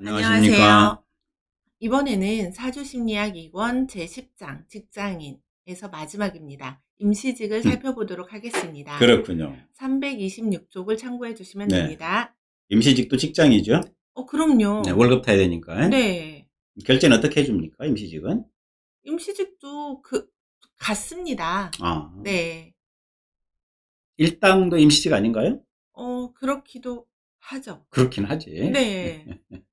안녕하십니까. 이번에는 사주심리학 2권 제10장 직장인에서 마지막입니다. 임시직을 살펴보도록 하겠습니다. 음. 그렇군요. 326쪽을 참고해 주시면 네. 됩니다. 임시직도 직장이죠. 어, 그럼요. 네, 월급 타야 되니까. 네. 결제는 어떻게 해줍니까? 임시직은? 임시직도 그 같습니다. 아, 네. 일당도 임시직 아닌가요? 어, 그렇기도 하죠. 그렇긴 하지. 네.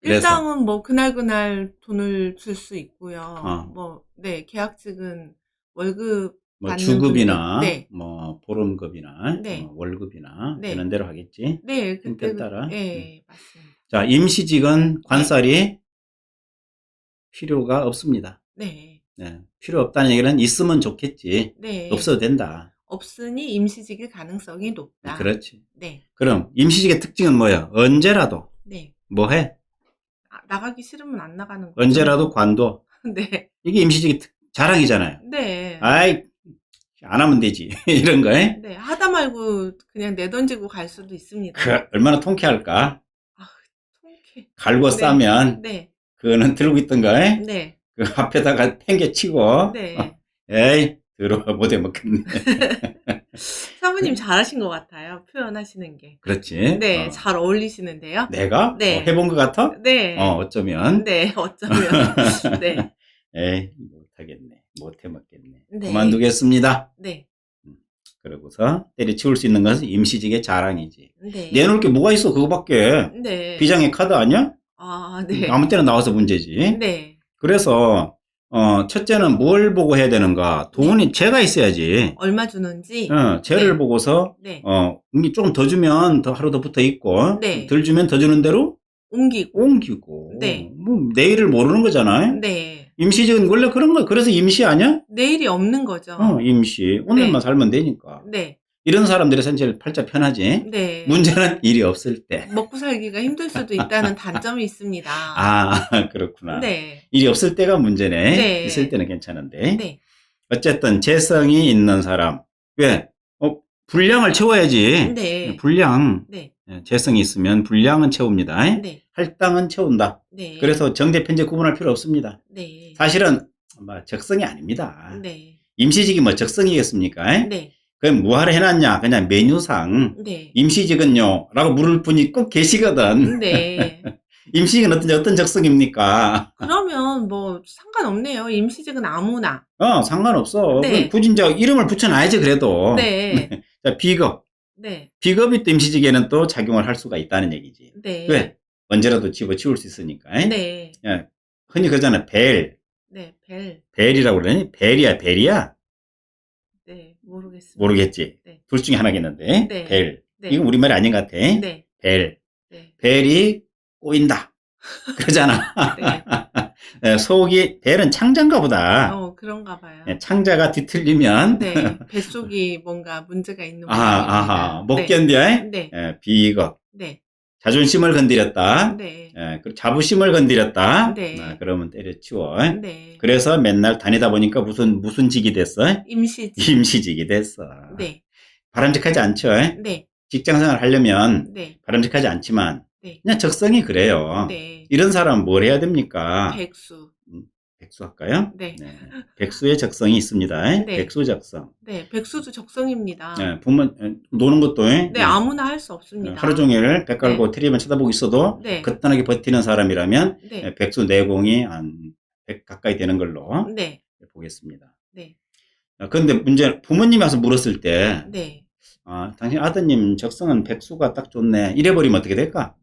그래서? 일당은 뭐 그날그날 돈을 줄 수 있고요. 어. 뭐, 네, 계약직은 월급 뭐 받는 주급이나 분들, 네. 뭐 보름급이나 네. 뭐 월급이나 네. 되는 대로 하겠지. 네, 그때 따라. 네, 맞습니다. 자, 임시직은 관살이 필요가 없습니다. 네, 네, 필요 없다는 얘기는 있으면 좋겠지. 네. 없어도 된다. 없으니 임시직일 가능성이 높다. 그렇지. 네, 그럼 임시직의 특징은 뭐야? 언제라도 네. 뭐 해? 아, 나가기 싫으면 안 나가는 거죠. 언제라도 관둬. 네, 이게 임시직의 특- 자랑이잖아요. 네. 아이, 안 하면 되지. 이런 거, 에? 네, 하다 말고 그냥 내던지고 갈 수도 있습니다. 그, 얼마나 통쾌할까? 갈고 네. 싸면, 네, 그거는 들고 있던 거, 에? 네, 그 앞에다가 팽개치고, 네. 에이, 들어와, 못해 먹겠네. 사모님 잘하신 것 같아요. 표현하시는 게. 그렇지. 네, 어. 잘 어울리시는데요. 내가? 네. 어, 해본 것 같아? 네. 어, 어쩌면. 네, 어쩌면. 네, 에이, 못하겠네. 못해 먹겠네. 네. 그만두겠습니다. 네, 그러고서 때려치울 수 있는 것은 임시직의 자랑이지. 네. 내놓을 게 뭐가 있어, 그거밖에. 네. 비장의 카드 아니야? 아, 네. 아무 때나 나와서 문제지. 네. 그래서 어, 첫째는 뭘 보고 해야 되는가? 돈이 죄가 있어야지. 얼마 주는지. 어, 죄를 네. 보고서 네. 어, 이게 조금 더 주면 더 하루 더 붙어 있고 네. 덜 주면 더 주는 대로 옮기고. 옮기고. 네. 뭐 내일을 모르는 거잖아요. 네. 임시직은 원래 그런 거야. 그래서 임시 아니야? 내일이 없는 거죠. 어, 임시. 오늘만 네. 살면 되니까. 네. 이런 사람들의 선제를 팔자 편하지. 네. 문제는 일이 없을 때. 먹고 살기가 힘들 수도 있다는 단점이 있습니다. 아, 그렇구나. 네. 일이 없을 때가 문제네. 네. 있을 때는 괜찮은데. 네. 어쨌든 재성이 있는 사람. 왜? 어, 분량을 채워야지. 네. 분량. 네. 예, 재성이 있으면 분량은 채웁니다. 네. 할당은 채운다. 네. 그래서 정제 편제 구분할 필요 없습니다. 네. 사실은 뭐 적성이 아닙니다. 네. 임시직이 뭐 적성이겠습니까? 네. 그럼 뭐하러 해놨냐? 그냥 메뉴상 네. 임시직은요? 라고 물을 분이 꼭 계시거든. 네. 임시직은 어떤, 어떤 적성입니까? 그러면 뭐 상관없네요. 임시직은 아무나. 어, 상관없어. 네. 그 굳이 이제 이름을 붙여놔야지, 그래도. 네. 자, 비겁. 네. 비겁이 또 임시직에는 또 작용을 할 수가 있다는 얘기지. 네. 왜? 언제라도 집어치울 수 있으니까. 네. 예, 흔히 그러잖아. 벨. 네. 벨. 벨이라고 그러니? 벨이야, 벨이야? 네. 모르겠습니다. 모르겠지. 네. 둘 중에 하나겠는데. 네. 벨. 네. 이건 우리말이 아닌 것 같아. 네. 벨. 네. 벨이 꼬인다. 그러잖아. 네. 예, 속이, 벨은 창자인가 보다. 어, 그런가 봐요. 예, 창자가 뒤틀리면. 네. 뱃속이 뭔가 문제가 있는 아, 모양입니다. 아하. 못 네. 견뎌. 네. 예, 비겁. 네. 자존심을 건드렸다. 네. 예, 그리고 자부심을 건드렸다. 네. 아, 그러면 때려치워. 네. 그래서 맨날 다니다 보니까 무슨, 무슨 직이 됐어? 임시직. 임시직이 됐어. 네. 바람직하지 않죠? 네. 직장 생활 하려면 네. 바람직하지 않지만, 네. 그냥 적성이 그래요. 네. 이런 사람은 뭘 해야 됩니까? 백수. 백수 할까요? 네. 네. 백수의 적성이 있습니다. 네. 백수 적성. 네. 백수도 적성입니다. 네, 부모, 에, 노는 것도 에, 네, 아무나 할 수 없습니다. 하루 종일 배 깔고 텔레비전 쳐다보고 있어도 네. 거뜬하게 버티는 사람이라면 네. 에, 백수 내공이 한 100 가까이 되는 걸로 네. 보겠습니다. 네. 아, 그런데 문제 부모님이 와서 물었을 때 네. 아, 당신 아드님 적성은 백수가 딱 좋네. 이래 버리면 어떻게 될까?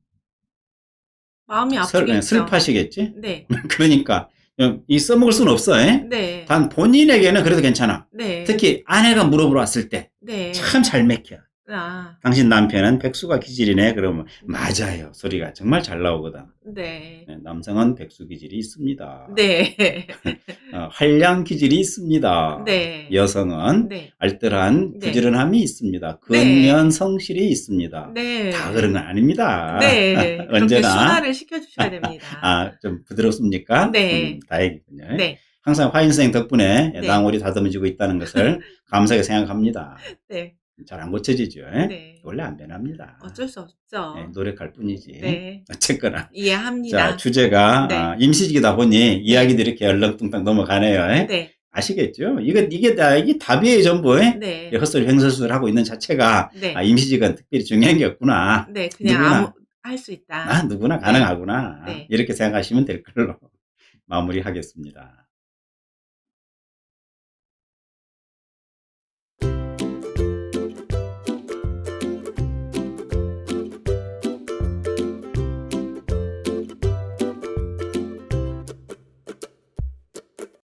마음이 슬, 아프겠죠. 에, 슬퍼하시겠지? 네. 그러니까 어, 이 써먹을 수는 없어. 에? 네. 단 본인에게는 그래도 괜찮아. 네. 특히 아내가 물어보러 왔을 때 네. 참잘 맥혀. 아, 당신 남편은 백수가 기질이네. 그러면 맞아요. 소리가 정말 잘 나오거든. 네. 네, 남성은 백수 기질이 있습니다. 네. 어, 활량 기질이 있습니다. 네. 여성은 네. 알뜰한 네. 부지런함이 있습니다. 네. 근면 성실이 있습니다. 네. 다 그런 건 아닙니다. 네. 언제나 순화를 시켜주셔야 됩니다. 아, 좀 부드럽습니까? 네. 음, 다행이군요. 네. 항상 화인 선생 덕분에 네. 낭골이 다듬어지고 있다는 것을 감사하게 생각합니다. 네. 잘 안 고쳐지죠. 네. 원래 안 변합니다. 어쩔 수 없죠. 네, 노력할 뿐이지. 네. 어쨌거나. 이해합니다. 자, 주제가 네. 아, 임시직이다 보니 이야기들이 이렇게 얼렁뚱땅 넘어가네요. 에? 네. 아시겠죠? 이거, 이게 다, 이게 답이에요, 전부. 에? 네. 이 헛소리 횡설수설 하고 있는 자체가 네. 아, 임시직은 특별히 중요한 게 없구나. 네. 그냥 누구나. 아무, 할 수 있다. 아, 누구나 가능하구나. 네. 이렇게 생각하시면 될 걸로 마무리하겠습니다.